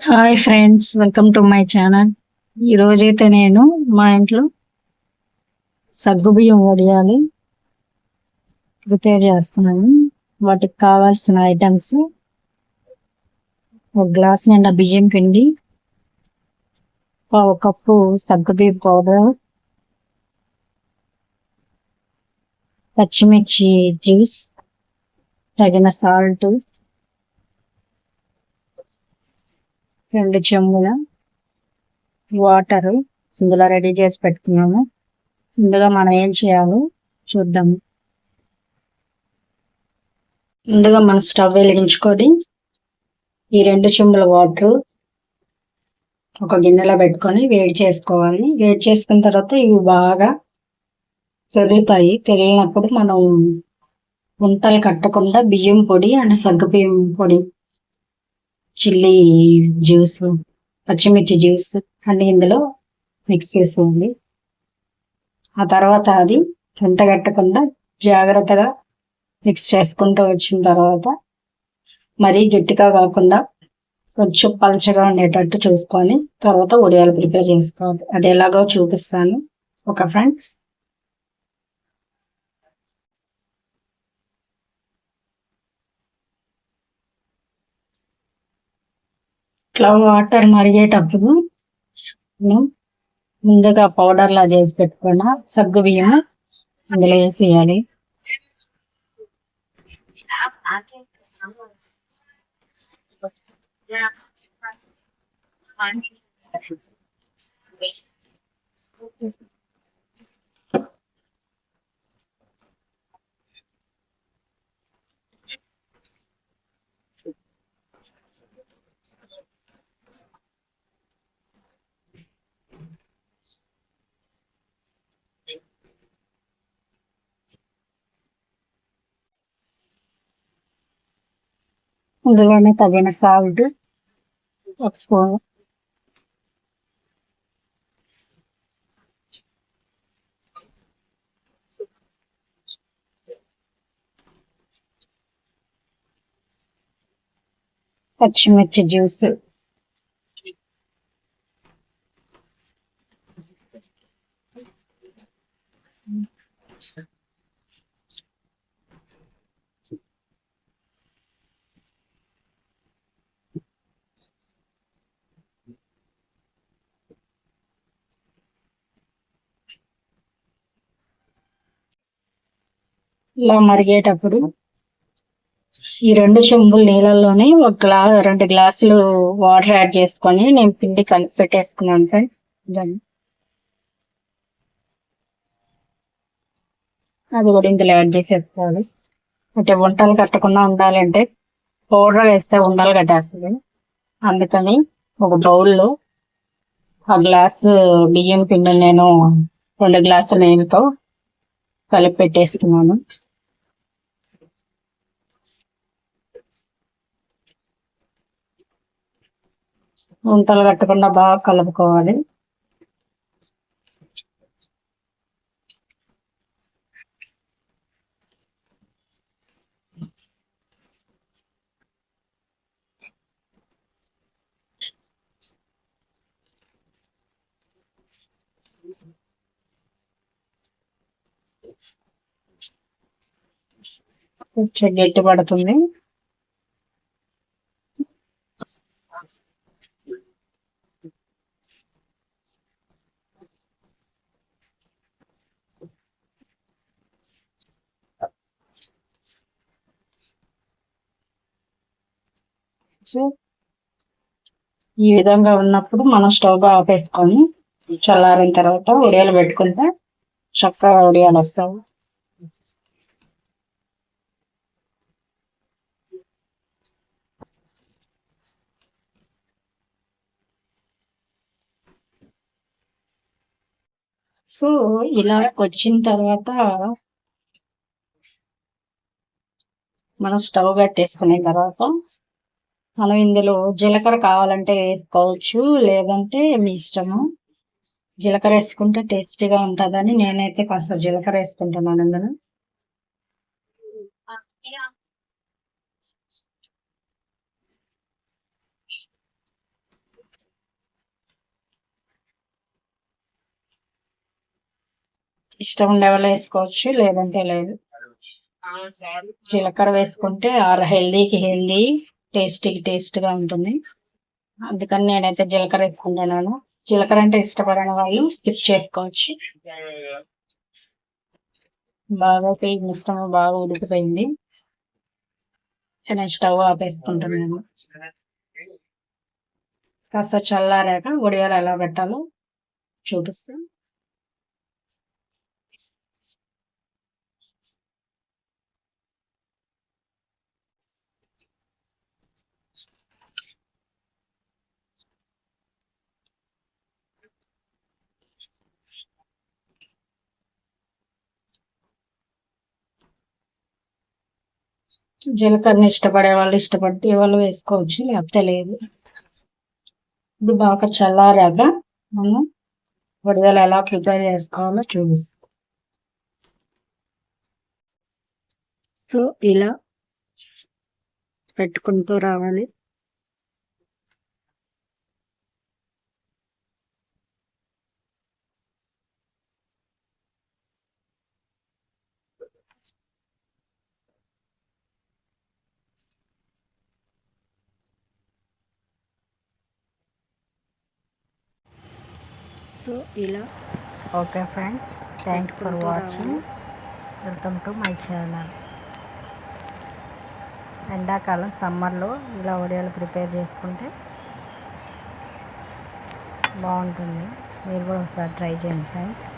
Hi friends welcome to my channel ఈ రోజైతే నేను మా ఇంట్లో సగ్గుబియ్యం వడియాలు ప్రిపేర్ చేస్తున్నాను. వాటికి కావాల్సిన ఐటమ్స్ ఒక గ్లాస్ నిండా బియ్యం పిండి ఒక కప్పు సగ్గుబియ్యం పౌడర్ పచ్చిమిర్చి జ్యూస్ తగిన సాల్ట్ రెండు చెంబుల వాటర్ ఇందులో రెడీ చేసి పెట్టుకున్నాము ఇందులో మనం ఏం చేయాలో చూద్దాము. ముందుగా మనం స్టవ్ వెలిగించుకొని ఈ రెండు చెంబుల వాటర్ ఒక గిన్నెలో పెట్టుకొని వేడి చేసుకోవాలి. వేడి చేసుకున్న తర్వాత ఇవి బాగా పెరుగుతాయి. పెరిగినప్పుడు మనం గుంటలు కట్టకుండా బియ్యం పొడి అండ్ సగ్గు బియ్యం పొడి చిల్లీ జ్యూస్ పచ్చిమిర్చి జ్యూస్ అన్ని ఇందులో మిక్స్ చేసేయండి ఆ తర్వాత అది కట్టకుండా జాగ్రత్తగా మిక్స్ చేసుకుంటూ వచ్చిన తర్వాత మరీ గట్టిగా కాకుండా కొంచెం పలచగా ఉండేటట్టు చూసుకొని తర్వాత ఉడియాలు ప్రిపేర్ చేసుకోవాలి. అది ఎలాగో చూపిస్తాను. ఒక ఫ్రెండ్స్ ఇట్లా వాటర్ మరిగేటప్పుడు ముందుగా పౌడర్ లా చేసి పెట్టుకున్న. సగ్గు బియ్యం అందులో వేసేయాలి. ఇందులోనే తగిన సాల్ట్ ఒక స్పూన్ పచ్చిమిర్చి జ్యూస్ ఇలా మరిగేటప్పుడు ఈ రెండు చెంబులు నీళ్ళల్లోనే ఒక గ్లా రెండు గ్లాసులు వాటర్ యాడ్ చేసుకొని నేను పిండి కలిపి పెట్టేసుకున్నాను ఫ్రెండ్స్. దాన్ని అది కూడా ఇందులో యాడ్ చేసేసుకోవాలి. అంటే వంటలు కట్టకుండా ఉండాలంటే పౌడర్ వేస్తే ఉండలు కట్టేస్తుంది. అందుకని ఒక బౌల్లో ఆ గ్లాసు బియ్యం పిండిని నేను రెండు గ్లాసుల నీళ్ళతో కలిపి పెట్టేసుకున్నాను. వంటలు కట్టకుండా బాగా కలుపుకోవాలి. కొంచెం గట్టి పడుతుంది. ఈ విధంగా ఉన్నప్పుడు మనం స్టవ్ ఆపేసుకొని చల్లారిన తర్వాత ఉడియాలు పెట్టుకుంటే చక్కగా ఉడియాలు వస్తావు సో ఇలా వచ్చిన తర్వాత మనం స్టవ్ కట్టేసుకున్న తర్వాత మనం ఇందులో జీలకర్ర కావాలంటే వేసుకోవచ్చు లేదంటే మీ ఇష్టము. జీలకర్ర వేసుకుంటే టేస్టీగా ఉంటుందని నేనైతే కాస్త జీలకర్ర వేసుకుంటున్నాను ఇందులో. ఇష్టం ఉండే వాళ్ళు వేసుకోవచ్చు లేదంటే లేదు. జీలకర్ర వేసుకుంటే ఆర్ హెల్దీకి హెల్దీ. టేస్టీ టేస్ట్గా ఉంటుంది. అందుకని నేనైతే జీలకర్ర వేసుకుంటున్నాను. జీలకర్ర అంటే ఇష్టపడని వాళ్ళు స్కిప్ చేసుకోవచ్చు. బాగా పేజ్ మిశ్రమం బాగా ఉడికిపోయింది. నేను స్టవ్ ఆపేసుకుంటున్నాను. కాస్త చల్లారాక ఉడియాలు ఎలా పెట్టాలో చూపిస్తాను. జీలకర్ర ఇష్టపడే వాళ్ళు ఇష్టపడితే వాళ్ళు వేసుకోవచ్చు లేకపోతే లేదు. ఇది బాగా చల్లారాక మనం వడియాలు ఎలా ప్రిపేర్ చేసుకోవాలో చూపిస్తాం. సో ఇలా పెట్టుకుంటూ రావాలి. సో ఇలా okay friends thanks for watching welcome to my channel ఎండాకాలం సమ్మర్లో ఇలా వడియాలు ప్రిపేర్ చేసుకుంటే బాగుంటుంది. మీరు కూడా ఒకసారి ట్రై చేయండి ఫ్రెండ్స్